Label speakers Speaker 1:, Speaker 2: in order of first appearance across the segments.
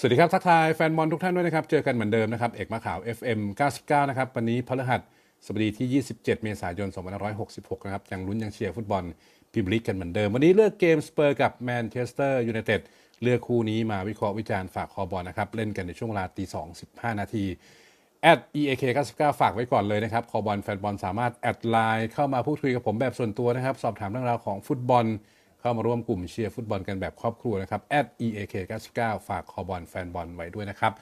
Speaker 1: สวัสดีครับทักทายแฟนบอลทุกท่านด้วยนะครับ เจอกันเหมือนเดิมนะครับ เอกมาข่าว FM 99 นะครับ วันนี้พฤหัสสบดีที่ 27 เมษายน 2566 นะครับ ยังลุ้นยังเชียร์ฟุตบอลพรีเมียร์ลีกกันเหมือนเดิม วันนี้เลือกเกมสเปอร์กับแมนเชสเตอร์ยูไนเต็ดเลือกคู่นี้มาวิเคราะห์วิจารณ์ฝากคอบอลนะครับ เล่นกันในช่วงเวลาตี2 15 นาทีแอด eak 99ฝากไว้ก่อนเลยนะครับ คอบอลแฟนบอลสามารถแอดไลน์เข้ามาพูดคุยกับผมแบบส่วนตัวนะครับ สอบถามเรื่องราวของฟุตบอล เข้ามาร่วมกลุ่มเชียร์ฟุตบอลกันแบบครอบครัวนะครับ eak 99 ฝากคอบอลแฟนบอลไว้ด้วยนะครับ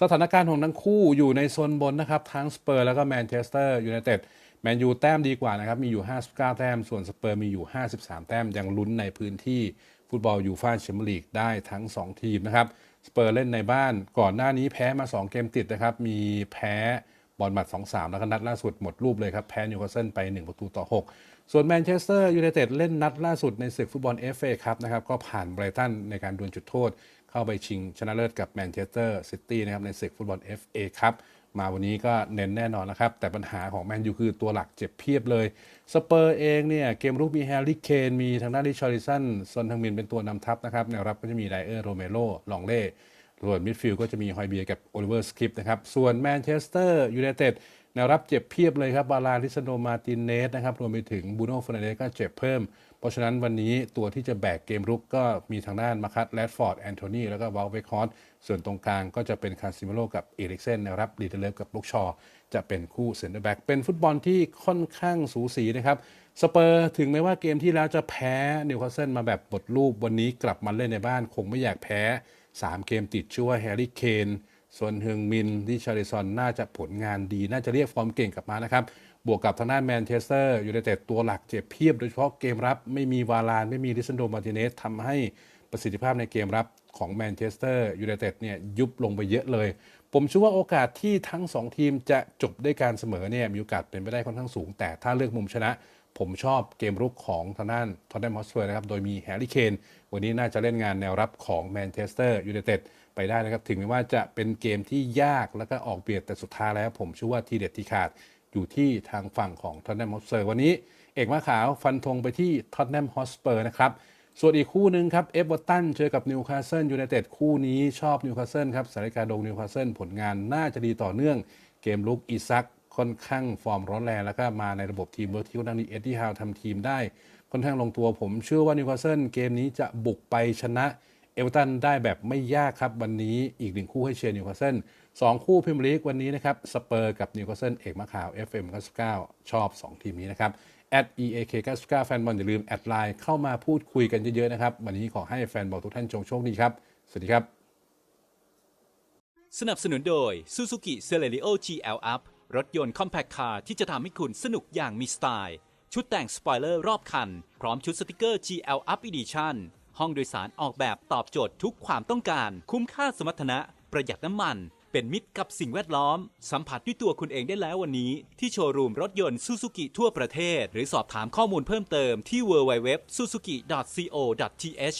Speaker 1: สถานการณ์ของทั้งคู่อยู่ในโซนบนนะครับ ทั้งสเปอร์แล้วก็แมนเชสเตอร์ยูไนเต็ดแมนยูแต้มดีกว่านะครับ มีอยู่ 59 แต้ม ส่วนสเปอร์มีอยู่ 53 แต้ม ยังลุ้นในพื้นที่ฟุตบอลยูฟ่าแชมเปี้ยนลีกได้ทั้ง 2 ทีมนะครับ สเปอร์เล่นในบ้านก่อนหน้านี้แพ้มา 2 เกมติดนะครับ มีแพ้ บอลหมัด2-3 แล้วก็นัดล่าสุดหมดรูปเลยครับ แพ้นิวคาสเซิลไป 1 ประตูต่อ 6 ส่วนแมนเชสเตอร์ยูไนเต็ดเล่นนัดล่าสุดในศึกฟุตบอลเอฟเอครับนะครับก็ผ่านไบรตันในการดวลจุดโทษ เข้าไปชิงชนะเลิศกับแมนเชสเตอร์ซิตี้นะครับในศึกฟุตบอล FA ครับมาวันนี้ก็เน้นแน่นอนนะครับ แต่ปัญหาของแมนยูคือตัวหลักเจ็บเพียบเลย สเปอร์เองเนี่ย เกมรุกมีแฮร์รี่เคนมีทางด้านริชาริสันซอนทังมินเป็นตัวนำทัพนะครับแนวรับก็จะมีไดเออร์โรเมโรลองเล่ ส่วนมิดฟิลด์ก็จะมีฮอยเบียกับโอลิเวอร์สคริปนะครับ ส่วนแมนเชสเตอร์ยูไนเต็ดแนวรับเจ็บเพียบเลยครับ บาลาลิซโนมาตินเนสนะครับ รวมไปถึงบูโน่ฟ r นเดสก็เจ็บเพิ่ม เพราะฉะนั้นวันนี้ตัวที่จะแบกเกมรุกก็มีทางด้านมาคัตแรดฟอร์ด แอนโทนีแล้วก็วอลเวคฮอสส่วนตรงกลางก็จะเป็นคาซิมโลกับเอริกเซนแนะครับลีเดเลฟกับลูกชอ จะเป็นคู่เซนเตอร์แบ็กเป็นฟุตบอลที่ค่อนข้างสูสีนะครับสเปอร์ถึงแม้ว่าเกมที่แล้วจะแพ้นิวคาสเซิลมาแบบบทรูปวันนี้กลับมาเล่นในบ้านคงไม่อยากแพ้ 3 เกมติดชื่อว่าแฮร์รี่เคนส่วนเฮึงมินดิชาริซอนน่าจะผลงานดี น่าจะเรียกฟอร์มเก่งกลับมานะครับบวกกับทางด้านแมนเชสเตอร์ยูไนเต็ดตัวหลักเจ็บเพียบ โดยเฉพาะเกมรับไม่มีวาลาน ไม่มีลิซันโดมาร์ติเนสทำให้ประสิทธิภาพในเกมรับของแมนเชสเตอร์ยูไนเต็ดเนี่ยยุบลงไปเยอะเลย ผมเชื่อว่าโอกาสที่ทั้ง 2 ทีมจะจบด้วยการเสมอเนี่ยมีโอกาสเป็นไปได้ค่อนข้างสูง แต่ถ้าเลือกมุมชนะ ผมชอบเกมรุกของทางด้านทอตแนมฮอสเปอร์นะครับ โดยมีแฮร์รี่เคน วันนี้น่าจะเล่นงานแนวรับของแมนเชสเตอร์ยูไนเต็ดไปได้นะครับ ถึงแม้ว่าจะเป็นเกมที่ยากแล้วก็ออกเบียดแต่สุดท้ายแล้ว ผมเชื่อว่าทีเด็ดทีขาดอยู่ที่ทางฝั่งของทอตแนมฮอสเปอร์วันนี้ เอกมาขาวฟันธงไปที่ทอตแนมฮอสเปอร์นะครับส่วนอีกคู่หนึ่งครับเอฟเวอร์ตันเจอกับนิวคาสเซิลยูไนเต็ดคู่นี้ชอบนิวคาสเซิลครับสายการดงนิวคาสเซิลผลงานน่าจะดีต่อเนื่อง เกมลุกอีซัก ค่อนข้างฟอร์มร้อนแรงแล้วก็มาในระบบทีมเวิร์กที่ค่อนข้างดีเอ็ดดี้ฮาวทำทีมได้ค่อนข้างลงตัวผมเชื่อว่านิวคาสเซิลเกมนี้จะบุกไปชนะเอเวอร์ตันได้แบบไม่ยากครับ วันนี้อีกหนึ่งคู่ให้เชียร์นิวคาสเซิลสองคู่พรีเมียร์ลีกวันนี้นะครับสเปอร์กับนิวคาสเซิลเอกมะขาว FM 99ชอบ 2 ทีมนี้นะครับ at eak 99แฟนบอลอย่าลืม แอดไลน์เข้ามาพูดคุยกันเยอะๆนะครับ วันนี้ขอให้แฟนบอลทุกท่านจงโชคดีครับ สวัสดีครับ
Speaker 2: สนับสนุนโดย Suzuki Celerio GL Up รถยนต์ Compact Car ที่จะทำให้คุณสนุกอย่างมีสไตล์ ชุดแต่งสปอยเลอร์รอบคัน พร้อมชุดสติกเกอร์ GL Up Edition ห้องโดยสารออกแบบตอบโจทย์ทุกความต้องการ คุ้มค่าสมรรถนะ ประหยัดน้ำมัน เป็นมิตรกับสิ่งแวดล้อม สัมผัสด้วยตัวคุณเองได้แล้ววันนี้ ที่โชว์รูมรถยนต์ Suzuki ทั่วประเทศ หรือสอบถามข้อมูลเพิ่มเติมที่ www.suzuki.co.th